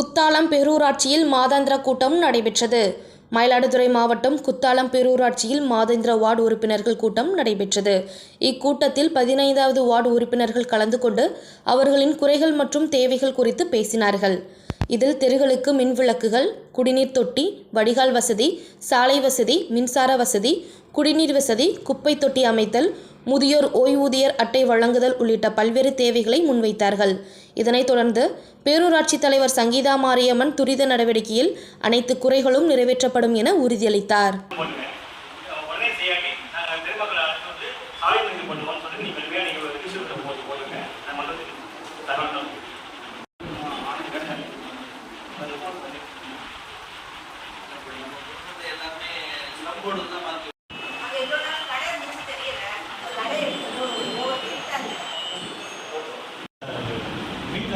குத்தாலம் பேரூராட்சியில் மாதாந்திர கூட்டம் நடைபெற்றது. மயிலாடுதுறை மாவட்டம் குத்தாலம் பேரூராட்சியில் மாதேந்திர வார்டு உறுப்பினர்கள் கூட்டம் நடைபெற்றது. இக்கூட்டத்தில் பதினைந்தாவது வார்டு உறுப்பினர்கள் கலந்து கொண்டு அவர்களின் குறைகள் மற்றும் தேவைகள் குறித்து பேசினார்கள். இதில் தெருகளுக்கு மின் விளக்குகள் குடிநீர் தொட்டி வடிகால் வசதி சாலை வசதி மின்சார வசதி குடிநீர் வசதி குப்பை தொட்டி அமைத்தல் முதியோர் ஓய்வூதியர் அட்டை வழங்குதல் உள்ளிட்ட பல்வேறு தேவைகளை முன்வைத்தார்கள். இதனைத் தொடர்ந்து பேரூராட்சி தலைவர் சங்கீதா மாரியம்மன் துரித நடவடிக்கையில் அனைத்து குறைகளும் நிறைவேற்றப்படும் என உறுதியளித்தார். பண்ணுங்க